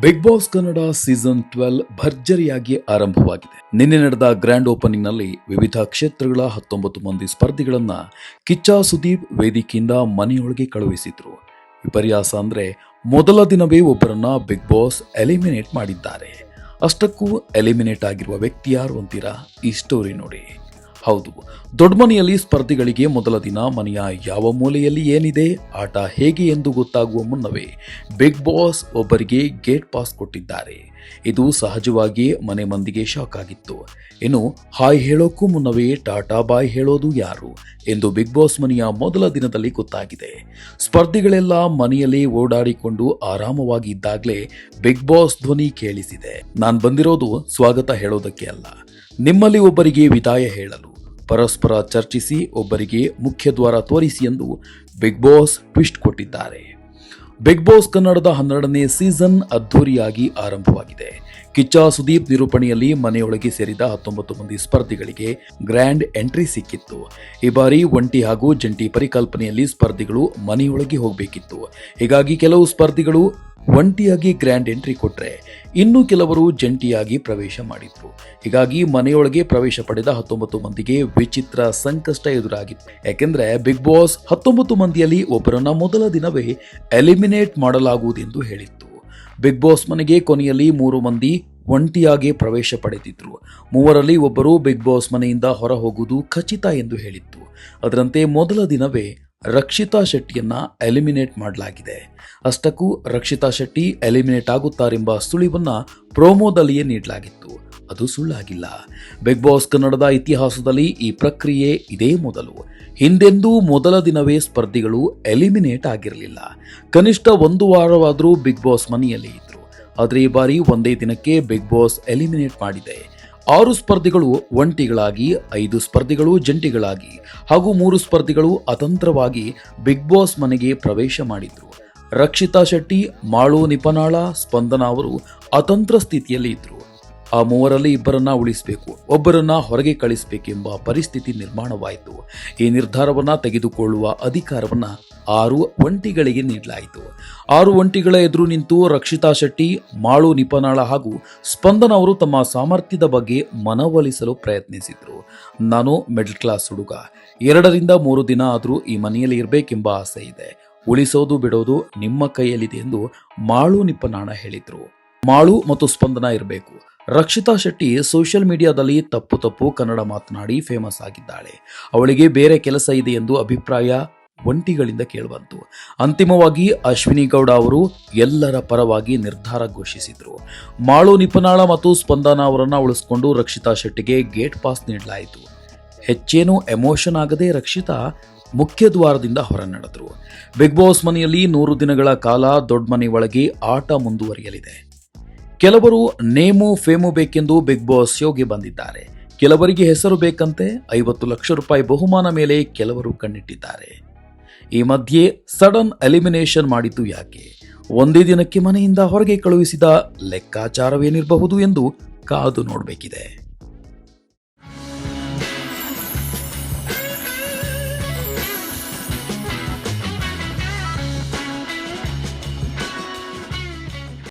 Bigg Boss Kannada season twelve ಭರ್ಜರಿಯಾಗಿ ಆರಂಭವಾಗಿದೆ. ನಿನ್ನೆ ನಡೆದ ಗ್ರ್ಯಾಂಡ್ ಓಪನಿಂಗ್ನಲ್ಲಿ ವಿವಿಧ ಕ್ಷೇತ್ರಗಳ ಹತ್ತೊಂಬತ್ತು ಮಂದಿ ಸ್ಪರ್ಧಿಗಳನ್ನ ಕಿಚ್ಚ ಸುದೀಪ್ ವೇದಿಕೆಯಿಂದ ಮನೆಯೊಳಗೆ ಕಳುಹಿಸಿದ್ರು. ವಿಪರ್ಯಾಸ ಅಂದ್ರೆ ಮೊದಲ ದಿನವೇ ಒಬ್ಬರನ್ನ ಬಿಗ್ ಬಾಸ್ ಎಲಿಮಿನೇಟ್ ಮಾಡಿದ್ದಾರೆ. ಅಷ್ಟಕ್ಕೂ ಎಲಿಮಿನೇಟ್ ಆಗಿರುವ ವ್ಯಕ್ತಿ ಯಾರು ಅಂತೀರಾ? ಈ ಸ್ಟೋರಿ ನೋಡಿ. ಹೌದು, ದೊಡ್ಡ ಮನೆಯಲ್ಲಿ ಸ್ಪರ್ಧಿಗಳಿಗೆ ಮೊದಲ ದಿನ ಮನೆಯ ಯಾವ ಮೂಲೆಯಲ್ಲಿ ಏನಿದೆ, ಆಟ ಹೇಗೆ ಎಂದು ಗೊತ್ತಾಗುವ ಮುನ್ನವೇ ಬಿಗ್ ಬಾಸ್ ಒಬ್ಬರಿಗೆ ಗೇಟ್ ಪಾಸ್ ಕೊಟ್ಟಿದ್ದಾರೆ. ಇದು ಸಹಜವಾಗಿಯೇ ಮನೆ ಮಂದಿಗೆ ಶಾಕ್ ಆಗಿತ್ತು. ಇನ್ನು ಹಾಯ್ ಹೇಳೋಕ್ಕೂ ಮುನ್ನವೇ ಟಾಟಾ ಬಾಯ್ ಹೇಳೋದು ಯಾರು ಎಂದು ಬಿಗ್ ಬಾಸ್ ಮನೆಯ ಮೊದಲ ದಿನದಲ್ಲಿ ಗೊತ್ತಾಗಿದೆ. ಸ್ಪರ್ಧಿಗಳೆಲ್ಲ ಮನೆಯಲ್ಲಿ ಓಡಾಡಿಕೊಂಡು ಆರಾಮವಾಗಿ ಇದ್ದಾಗಲೇ ಬಿಗ್ ಬಾಸ್ ಧ್ವನಿ ಕೇಳಿಸಿದೆ. ನಾನು ಬಂದಿರೋದು ಸ್ವಾಗತ ಹೇಳೋದಕ್ಕೆ ಅಲ್ಲ. ನಿಮ್ಮಲ್ಲಿ ಒಬ್ಬರಿಗೆ ವಿದಾಯ ಹೇಳಲು ಪರಸ್ಪರ ಚರ್ಚಿಸಿ ಒಬ್ಬರಿಗೆ ಮುಖ್ಯ ದ್ವಾರ ತೋರಿಸಿ ಎಂದು ಬಿಗ್ ಬಾಸ್ ಟ್ವಿಸ್ಟ್ ಕೊಟ್ಟಿದ್ದಾರೆ. ಬಿಗ್ ಬಾಸ್ ಕನ್ನಡದ ಹನ್ನೆರಡನೇ ಸೀಸನ್ ಅದ್ಧೂರಿಯಾಗಿ ಆರಂಭವಾಗಿದೆ. ಕಿಚ್ಚ ಸುದೀಪ್ ನಿರೂಪಣೆಯಲ್ಲಿ ಮನೆಯೊಳಗೆ ಸೇರಿದ ಹತ್ತೊಂಬತ್ತು ಮಂದಿ ಸ್ಪರ್ಧಿಗಳಿಗೆ ಗ್ರ್ಯಾಂಡ್ ಎಂಟ್ರಿ ಸಿಕ್ಕಿತ್ತು. ಈ ಬಾರಿ ಒಂಟಿ ಹಾಗೂ ಜಂಟಿ ಪರಿಕಲ್ಪನೆಯಲ್ಲಿ ಸ್ಪರ್ಧಿಗಳು ಮನೆಯೊಳಗೆ ಹೋಗಬೇಕಿತ್ತು. ಹೀಗಾಗಿ ಕೆಲವು ಸ್ಪರ್ಧಿಗಳು ಒಂಟಿಯಾಗಿ ಗ್ರ್ಯಾಂಡ್ ಎಂಟ್ರಿ ಕೊಟ್ಟರೆ ಇನ್ನು ಕೆಲವರು ಜಂಟಿಯಾಗಿ ಪ್ರವೇಶ ಮಾಡಿದ್ರು. ಹೀಗಾಗಿ ಮನೆಯೊಳಗೆ ಪ್ರವೇಶ ಪಡೆದ ಹತ್ತೊಂಬತ್ತು ಮಂದಿಗೆ ವಿಚಿತ್ರ ಸಂಕಷ್ಟ ಎದುರಾಗಿತ್ತು. ಯಾಕೆಂದ್ರೆ ಬಿಗ್ ಬಾಸ್ ಹತ್ತೊಂಬತ್ತು ಮಂದಿಯಲ್ಲಿ ಒಬ್ಬರನ್ನ ಮೊದಲ ದಿನವೇ ಎಲಿಮಿನೇಟ್ ಮಾಡಲಾಗುವುದೆಂದು ಹೇಳಿತ್ತು. ಬಿಗ್ ಬಾಸ್ ಮನೆಗೆ ಕೊನೆಯಲ್ಲಿ ಮೂರು ಮಂದಿ ಒಂಟಿಯಾಗಿ ಪ್ರವೇಶ ಪಡೆದಿದ್ರು. ಮೂವರಲ್ಲಿ ಒಬ್ಬರು ಬಿಗ್ ಬಾಸ್ ಮನೆಯಿಂದ ಹೊರ ಹೋಗುವುದು ಖಚಿತ ಎಂದು ಹೇಳಿತ್ತು. ಅದರಂತೆ ಮೊದಲ ದಿನವೇ ರಕ್ಷಿತಾ ಶೆಟ್ಟಿಯನ್ನ ಎಲಿಮಿನೇಟ್ ಮಾಡಲಾಗಿದೆ. ಅಷ್ಟಕ್ಕೂ ರಕ್ಷಿತಾ ಶೆಟ್ಟಿ ಎಲಿಮಿನೇಟ್ ಆಗುತ್ತಾರೆಂಬ ಸುಳಿವನ್ನ ಪ್ರೋಮೋದಲ್ಲಿಯೇ ನೀಡಲಾಗಿತ್ತು. ಅದು ಸುಳ್ಳಾಗಿಲ್ಲ. ಬಿಗ್ ಬಾಸ್ ಕನ್ನಡದ ಇತಿಹಾಸದಲ್ಲಿ ಈ ಪ್ರಕ್ರಿಯೆ ಇದೇ ಮೊದಲು. ಹಿಂದೆಂದೂ ಮೊದಲ ದಿನವೇ ಸ್ಪರ್ಧಿಗಳು ಎಲಿಮಿನೇಟ್ ಆಗಿರಲಿಲ್ಲ. ಕನಿಷ್ಠ ಒಂದು ವಾರವಾದರೂ ಬಿಗ್ ಬಾಸ್ ಮನೆಯಲ್ಲಿ ಇದ್ರು. ಆದರೆ ಈ ಬಾರಿ ಒಂದೇ ದಿನಕ್ಕೆ ಬಿಗ್ ಬಾಸ್ ಎಲಿಮಿನೇಟ್ ಮಾಡಿದೆ. ಆರು ಸ್ಪರ್ಧಿಗಳು ಒಂಟಿಗಳಾಗಿ, ಐದು ಸ್ಪರ್ಧಿಗಳು ಜಂಟಿಗಳಾಗಿ ಹಾಗೂ ಮೂರು ಸ್ಪರ್ಧಿಗಳು ಅತಂತ್ರವಾಗಿ ಬಿಗ್ ಬಾಸ್ ಮನೆಗೆ ಪ್ರವೇಶ ಮಾಡಿದ್ರು. ರಕ್ಷಿತಾ ಶೆಟ್ಟಿ, ಮಾಳು ನಿಪನಾಳ, ಸ್ಪಂದನ ಅವರು ಅತಂತ್ರ ಸ್ಥಿತಿಯಲ್ಲಿ ಇದ್ರು. ಆ ಮೂವರಲ್ಲಿ ಇಬ್ಬರನ್ನ ಉಳಿಸಬೇಕು, ಒಬ್ಬರನ್ನ ಹೊರಗೆ ಕಳಿಸಬೇಕೆಂಬ ಪರಿಸ್ಥಿತಿ ನಿರ್ಮಾಣವಾಯಿತು. ಈ ನಿರ್ಧಾರವನ್ನ ತೆಗೆದುಕೊಳ್ಳುವ ಅಧಿಕಾರವನ್ನ ಆರು ಒಂಟಿಗಳಿಗೆ ನೀಡಲಾಯಿತು. ಆರು ಒಂಟಿಗಳ ಎದುರು ನಿಂತು ರಕ್ಷಿತಾ ಶೆಟ್ಟಿ, ಮಾಳು ನಿಪನಾಳ ಹಾಗೂ ಸ್ಪಂದನ ಅವರು ತಮ್ಮ ಸಾಮರ್ಥ್ಯದ ಬಗ್ಗೆ ಮನವೊಲಿಸಲು ಪ್ರಯತ್ನಿಸಿದರು. ನಾನು ಮಿಡ್ಲ್ ಕ್ಲಾಸ್ ಹುಡುಗ. ಎರಡರಿಂದ ಮೂರು ದಿನ ಆದರೂ ಈ ಮನೆಯಲ್ಲಿ ಇರಬೇಕೆಂಬ ಆಸೆ ಇದೆ. ಉಳಿಸೋದು ಬಿಡೋದು ನಿಮ್ಮ ಕೈಯಲ್ಲಿದೆ ಎಂದು ಮಾಳು ನಿಪ್ಪನಾಣ ಹೇಳಿದರು. ಮಾಳು ಮತ್ತು ಸ್ಪಂದನ ಇರಬೇಕು. ರಕ್ಷಿತಾ ಶೆಟ್ಟಿ ಸೋಷಿಯಲ್ ಮೀಡಿಯಾದಲ್ಲಿ ತಪ್ಪು ತಪ್ಪು ಕನ್ನಡ ಮಾತನಾಡಿ ಫೇಮಸ್ ಆಗಿದ್ದಾಳೆ. ಅವಳಿಗೆ ಬೇರೆ ಕೆಲಸ ಇದೆ ಎಂದು ಅಭಿಪ್ರಾಯ ಒಂಟಿಗಳಿಂದ ಕೇಳಿಬಂತು. ಅಂತಿಮವಾಗಿ ಅಶ್ವಿನಿ ಗೌಡ ಅವರು ಎಲ್ಲರ ಪರವಾಗಿ ನಿರ್ಧಾರ ಘೋಷಿಸಿದರು. ಮಾಳು ನಿಪನಾಳ ಮತ್ತು ಸ್ಪಂದನ ಅವರನ್ನು ಉಳಿಸಿಕೊಂಡು ರಕ್ಷಿತಾ ಶೆಟ್ಟಿಗೆ ಗೇಟ್ ಪಾಸ್ ನೀಡಲಾಯಿತು. ಹೆಚ್ಚೇನು ಎಮೋಷನ್ ಆಗದೆ ರಕ್ಷಿತಾ ಮುಖ್ಯ ದ್ವಾರದಿಂದ ಹೊರ ನಡೆದರು ಬಿಗ್ ಬಾಸ್ ಮನೆಯಲ್ಲಿ ನೂರು ದಿನಗಳ ಕಾಲ ದೊಡ್ಡ ಮನೆ ಒಳಗೆ ಆಟ ಮುಂದುವರಿಯಲಿದೆ. ಕೆಲವರು ನೇಮು ಫೇಮು ಬೇಕೆಂದು ಬಿಗ್ ಬಾಸ್ ಶೋಗೆ ಬಂದಿದ್ದಾರೆ. ಕೆಲವರಿಗೆ ಹೆಸರು ಬೇಕಂತೆ ಐವತ್ತು ಲಕ್ಷ ರೂಪಾಯಿ ಬಹುಮಾನ ಮೇಲೆ ಕೆಲವರು ಕಣ್ಣಿಟ್ಟಿದ್ದಾರೆ. ಈ ಮಧ್ಯೆ ಸಡನ್ ಎಲಿಮಿನೇಷನ್ ಮಾಡಿದ್ದು ಯಾಕೆ? ಒಂದೇ ದಿನಕ್ಕೆ ಮನೆಯಿಂದ ಹೊರಗೆ ಕಳುಹಿಸಿದ ಲೆಕ್ಕಾಚಾರವೇನಿರಬಹುದು ಎಂದು ಕಾದು ನೋಡಬೇಕಿದೆ.